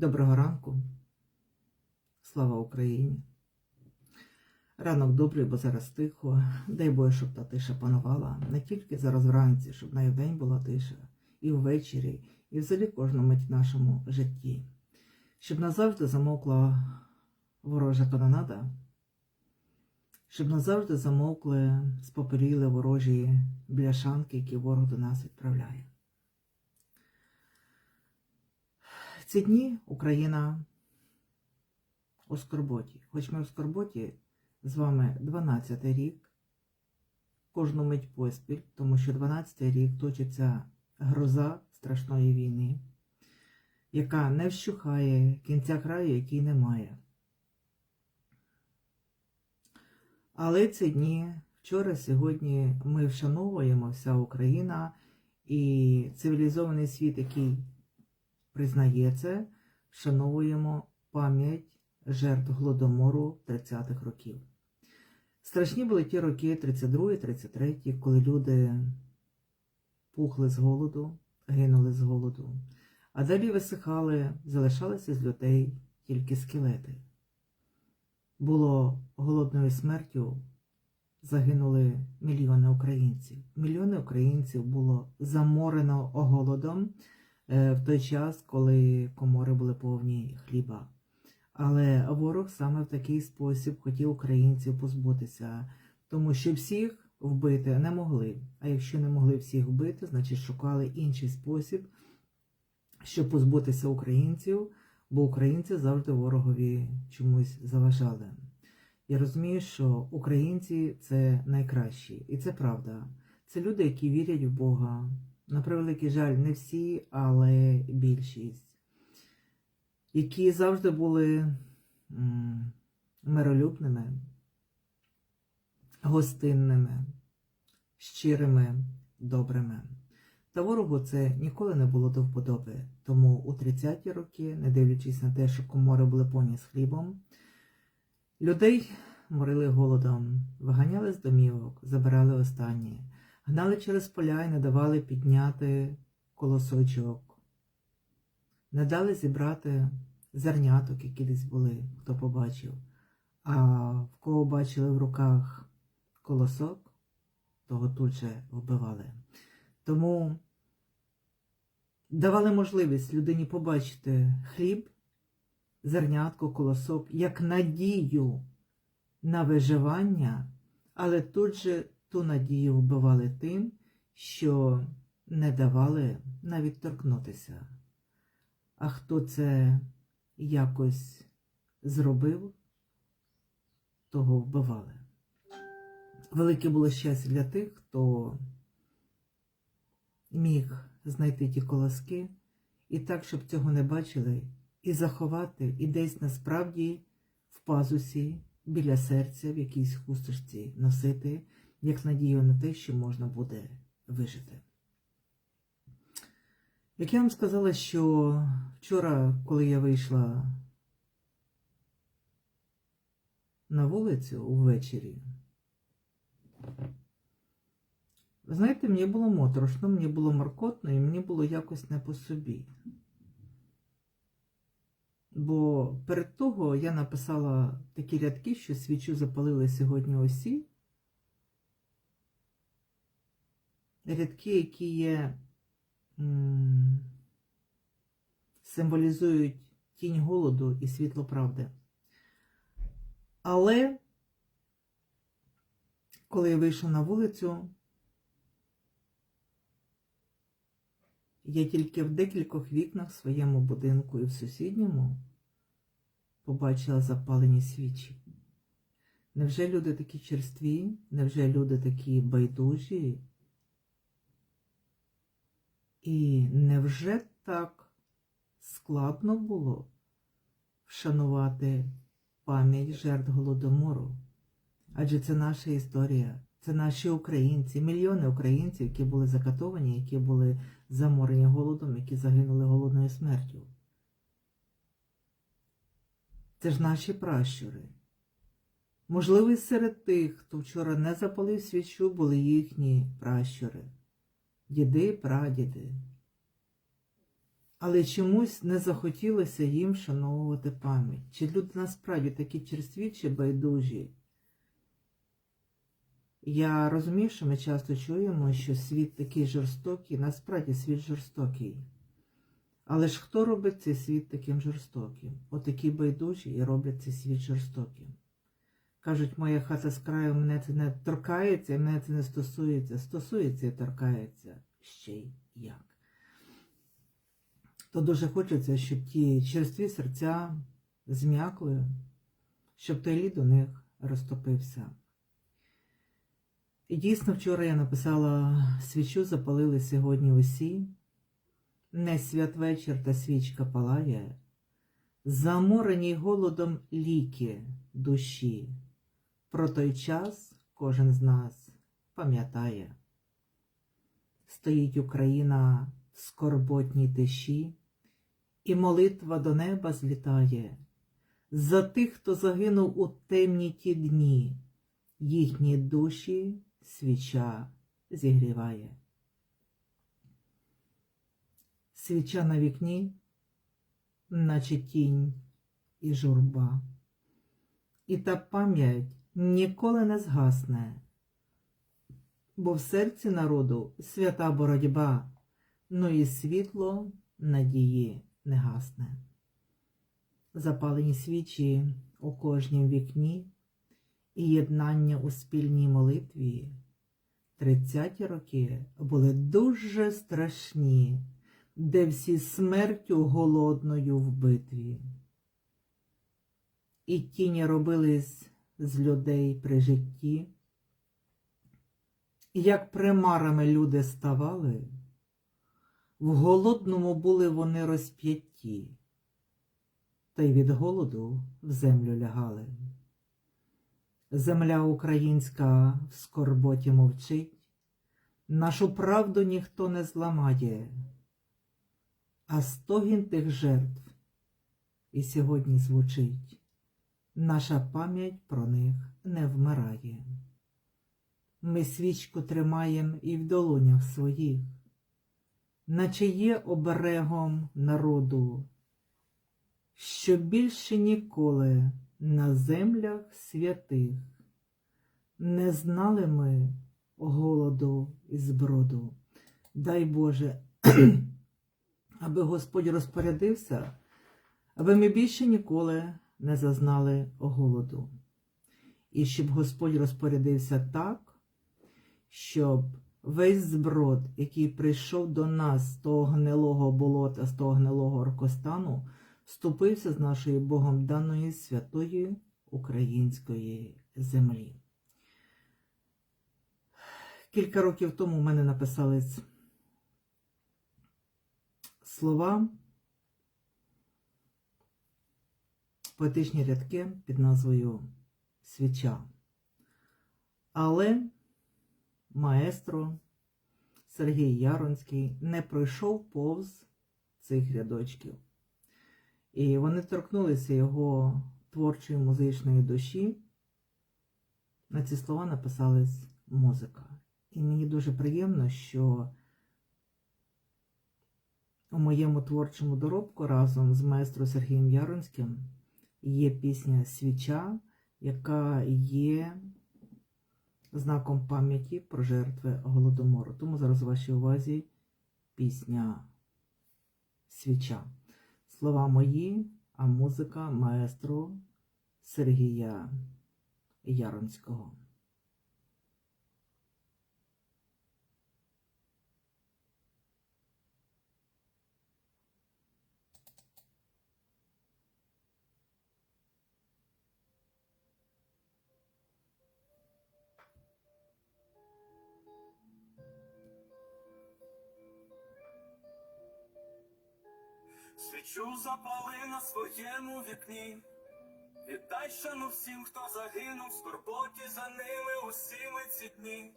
Доброго ранку. Слава Україні. Ранок добрий, бо зараз тихо. Дай Боже, щоб та тиша панувала. Не тільки зараз вранці, щоб на день була тиша, і ввечері, і взагалі кожну мить в нашому житті. Щоб назавжди замовкла ворожа канонада, щоб назавжди замовкли, спопеліли ворожі бляшанки, які ворог до нас відправляє. Ці дні Україна у скорботі. Хоч ми в скорботі з вами 12 рік, кожну мить поспіль, тому що 12 рік точиться гроза страшної війни, яка не вщухає кінця краю, який немає. Але ці дні, вчора, сьогодні ми вшановуємо вся Україна і цивілізований світ, який признає це, вшановуємо пам'ять жертв Голодомору 30-х років. Страшні були ті роки 32-33, коли люди пухли з голоду, гинули з голоду, а далі висихали, залишалися з людей тільки скелети. Було голодною смертю, загинули мільйони українців. Мільйони українців було заморено голодом в той час, коли комори були повні хліба. Але ворог саме в такий спосіб хотів українців позбутися, тому що всіх вбити не могли. А якщо не могли всіх вбити, значить шукали інший спосіб, щоб позбутися українців, бо українці завжди ворогові чомусь заважали. Я розумію, що українці це найкращі, і це правда. Це люди, які вірять в Бога. На превеликий жаль, не всі, але більшість які завжди були миролюбними, гостинними, щирими, добрими. Та ворогу це ніколи не було до вподоби. Тому у 30-ті роки, не дивлячись на те, що комори були повні з хлібом, людей морили голодом, виганяли з домівок, забирали останні, гнали через поля і не давали підняти колосочок не дали зібрати зерняток, які десь були, хто побачив. А в кого бачили в руках колосок, того тут же вбивали. Тому давали можливість людині побачити хліб, зернятко, колосок, як надію на виживання, але тут же ту надію вбивали тим, що не давали навіть торкнутися. А хто це якось зробив, того вбивали. Велике було щастя для тих, хто міг знайти ті колоски і так, щоб цього не бачили, і заховати, і десь насправді в пазусі, біля серця, в якійсь хусточці носити, як надію на те, що можна буде вижити. Як я вам сказала, що вчора, коли я вийшла на вулицю увечері, ви знаєте, мені було моторошно, мені було маркотно і мені було якось не по собі. Бо перед того я написала такі рядки, що свічу запалили сьогодні осі. Рядки, які є символізують тінь голоду і світло правди. Але коли я вийшов на вулицю, я тільки в декількох вікнах в своєму будинку і в сусідньому побачила запалені свічі. Невже люди такі черстві? Невже люди такі байдужі? І невже так складно було вшанувати пам'ять жертв Голодомору? Адже це наша історія, це наші українці, мільйони українців, які були закатовані, які були заморені голодом, які загинули голодною смертю. Це ж наші пращури. Можливо, серед тих, хто вчора не запалив свічу, були їхні пращури діди, прадіди. Але чомусь не захотілося їм вшановувати пам'ять. Чи люди насправді такі черстві чи байдужі? Я розумію, що ми часто чуємо, що світ такий жорстокий, насправді світ жорстокий. Але ж хто робить цей світ таким жорстоким? Отакі байдужі і роблять цей світ жорстоким. Кажуть, моя хата з краю мене це не торкається, мене це не стосується. Стосується і торкається ще й як. То дуже хочеться, щоб ті черстві серця зм'якли, щоб той лід у них розтопився. І дійсно вчора я написала свічу, запалили сьогодні усі. Не святвечір та свічка палає, заморені голодом ліки душі. Про той час кожен з нас пам'ятає. Стоїть Україна в скорботній тиші, і молитва до неба злітає за тих, хто загинув у темні ті дні, їхні душі свіча зігріває. Свіча на вікні, наче тінь і журба. І та пам'ять ніколи не згасне, бо в серці народу свята боротьба, ну і світло надії не гасне. Запалені свічі у кожнім вікні і єднання у спільній молитві. Тридцяті роки були дуже страшні, де всі смертю голодною в битві. І тіні робились з людей при житті. Як примарами люди ставали, в голодному були вони розп'ятті, та й від голоду в землю лягали. Земля українська в скорботі мовчить, нашу правду ніхто не зламає, а стогін тих жертв і сьогодні звучить. Наша пам'ять про них не вмирає. Ми свічку тримаєм і в долонях своїх, наче є оберегом народу, що більше ніколи на землях святих не знали ми голоду і зброду. Дай Боже, аби Господь розпорядився, аби ми більше ніколи не зазнали голоду. І щоб Господь розпорядився так, щоб весь зброд, який прийшов до нас з того гнилого болота, з того гнилого оркостану, вступився з нашої Богом даної святої української землі. Кілька років тому в мене написались слова, поетичні рядки під назвою Свіча. Але маестро Сергій Яронський не пройшов повз цих рядочків. І вони торкнулися його творчої музичної душі. На ці слова написалась музика. І мені дуже приємно, що у моєму творчому доробку разом з майстром Сергієм Яронським є пісня Свіча, яка є знаком пам'яті про жертви Голодомору. Тому зараз у вашій увазі пісня Свіча. Слова мої, а музика маестро Сергія Яронського. Свічу запали на своєму вікні. Віддай шану всім, хто загинув, в скорботі за ними усіми ці дні.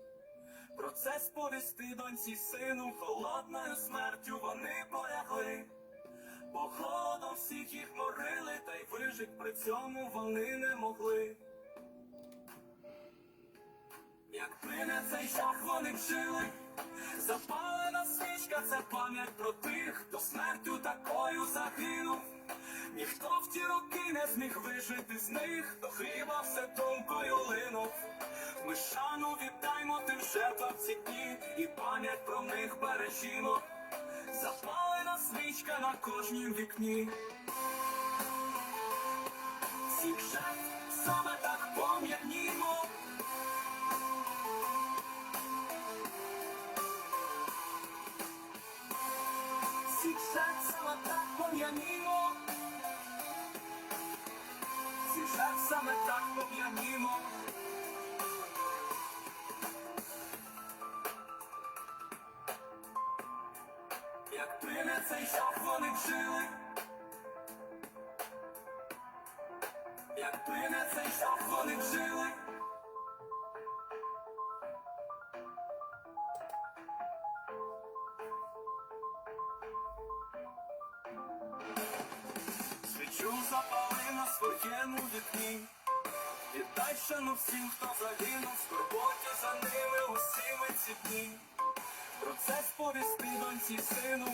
Про це сповісти доньці сину, холодною смертю вони полягли. Бо голодом всіх їх морили, та й вижить при цьому вони не могли. Якби не цей жах вони б жили, запалена свічка, це пам'ять про тих, хто смертю так Ніхто в ті роки не зміг вижити з них, до хліба все думкою линув. Ми шану віддаймо тим жертвам ці дні, і пам'ять про них бережімо. Запалена свічка на кожнім вікні. Всіх жертв саме так пом'янімо. Так пом'янімо. Всіх жертв саме так пом'янімо. Якби не цей жах вони б жили. Якби не цей жах вони б Шану всім, хто загинув, в скорботі за ними усі ми ці дні. Про це сповісти доньці сину.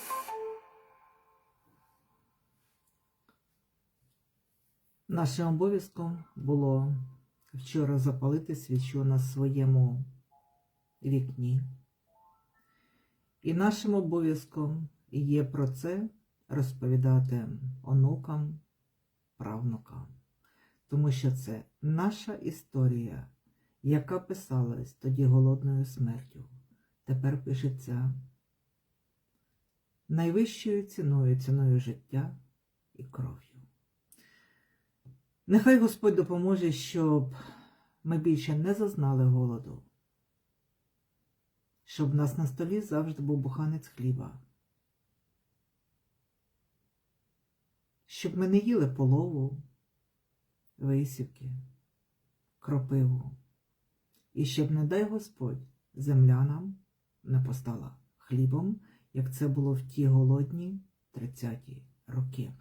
Нашим обов'язком було вчора запалити свічу на своєму вікні. І нашим обов'язком є про це розповідати онукам, правнукам. Тому що це наша історія, яка писалась тоді голодною смертю, тепер пишеться найвищою ціною, ціною життя і кров'ю. Нехай Господь допоможе, щоб ми більше не зазнали голоду, щоб в нас на столі завжди був буханець хліба, щоб ми не їли полову, висівки, кропиву, і щоб, не дай Господь, земля нам не постала хлібом, як це було в ті голодні 30-ті роки.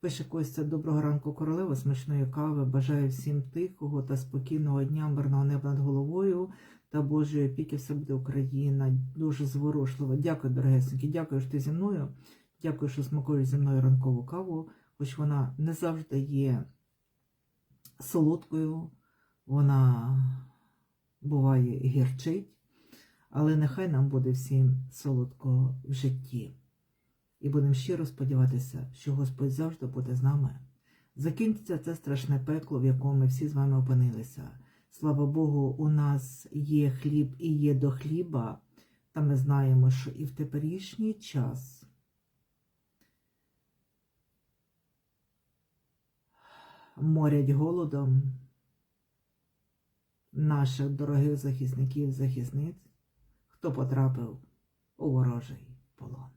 Пише Костя, доброго ранку, королева, смачної кави. Бажаю всім тихого та спокійного дня, мирного неба над головою та Божої опіки. Все буде Україна. Дуже зворушливо. Дякую, дорогесенькі. Дякую, що ти зі мною. Дякую, що смакуєш зі мною ранкову каву, хоч вона не завжди є солодкою, вона буває гірчить, але нехай нам буде всім солодко в житті. І будемо щиро сподіватися, що Господь завжди буде з нами. Закінчиться це страшне пекло, в якому ми всі з вами опинилися. Слава Богу, у нас є хліб і є до хліба, та ми знаємо, що і в теперішній час морять голодом наших дорогих захисників захисниць, хто потрапив у ворожий полон.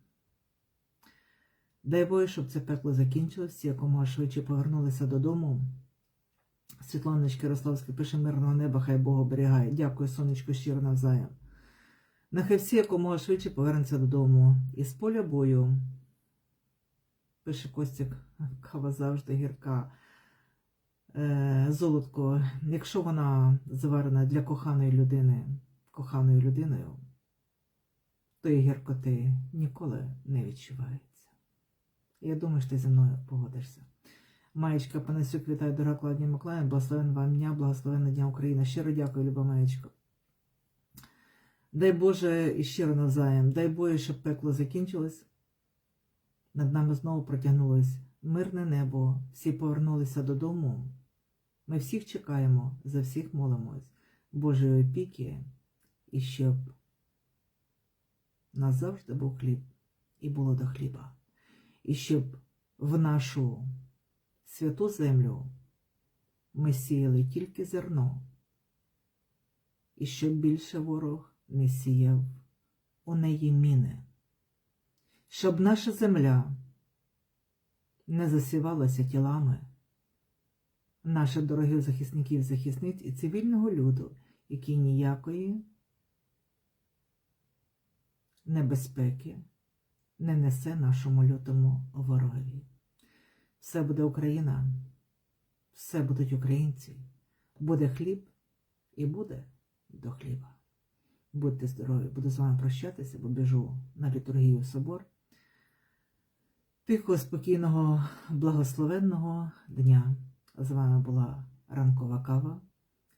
Дай Боже, щоб це пекло закінчилося, якомога швидше повернулися додому. Світланочка Ярославська пише мирного неба, хай Бог оберігає. Дякую, сонечко, щиро навзаєм. Нехай всі якомога швидше повернуться додому. Із поля бою. Пише Костік, кава завжди гірка. Е, золотко, якщо вона заварена для коханої людини, коханою людиною, то і гіркоти ніколи не відчувається. Я думаю, що ти зі мною погодишся. Маєчка Панасюк, вітаю, дорога Клавдія Миколаївна, благословен вам дня, благословенна дня України. Щиро дякую, люба Маєчко. Дай Боже і щиро навзаєм, дай Боже, щоб пекло закінчилось. Над нами знову протягнулось мирне небо, всі повернулися додому. Ми всіх чекаємо, за всіх молимось. Божої опіки, і щоб нас завжди був хліб і було до хліба. І щоб в нашу святу землю ми сіяли тільки зерно, і щоб більше ворог не сіяв у неї міни, щоб наша земля не засівалася тілами наших дорогих захисників, захисниць і цивільного люду, який ніякої небезпеки не несе нашому лютому ворогові. Все буде Україна, все будуть українці, буде хліб і буде до хліба. Будьте здорові, буду з вами прощатися, бо біжу на літургію собор. Тихого, спокійного, благословенного дня. З вами була ранкова кава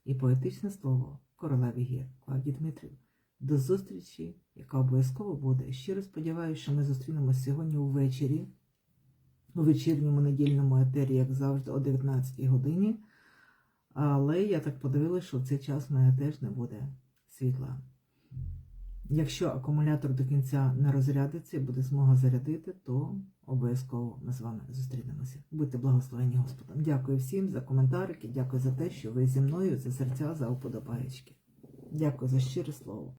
і поетичне слово королеви гір Клавдії Дмитрів. До зустрічі, яка обов'язково буде. Щиро сподіваюся, що ми зустрінемося сьогодні увечері, у вечірньому недільному етері, як завжди, о 19 годині. Але я так подивилася, що в цей час в мене теж не буде світла. Якщо акумулятор до кінця не розрядиться і буде змога зарядити, то обов'язково ми з вами зустрінемося. Будьте благословені Господом. Дякую всім за коментарики, дякую за те, що ви зі мною, за серця, за уподобаєчки. Дякую за щире слово.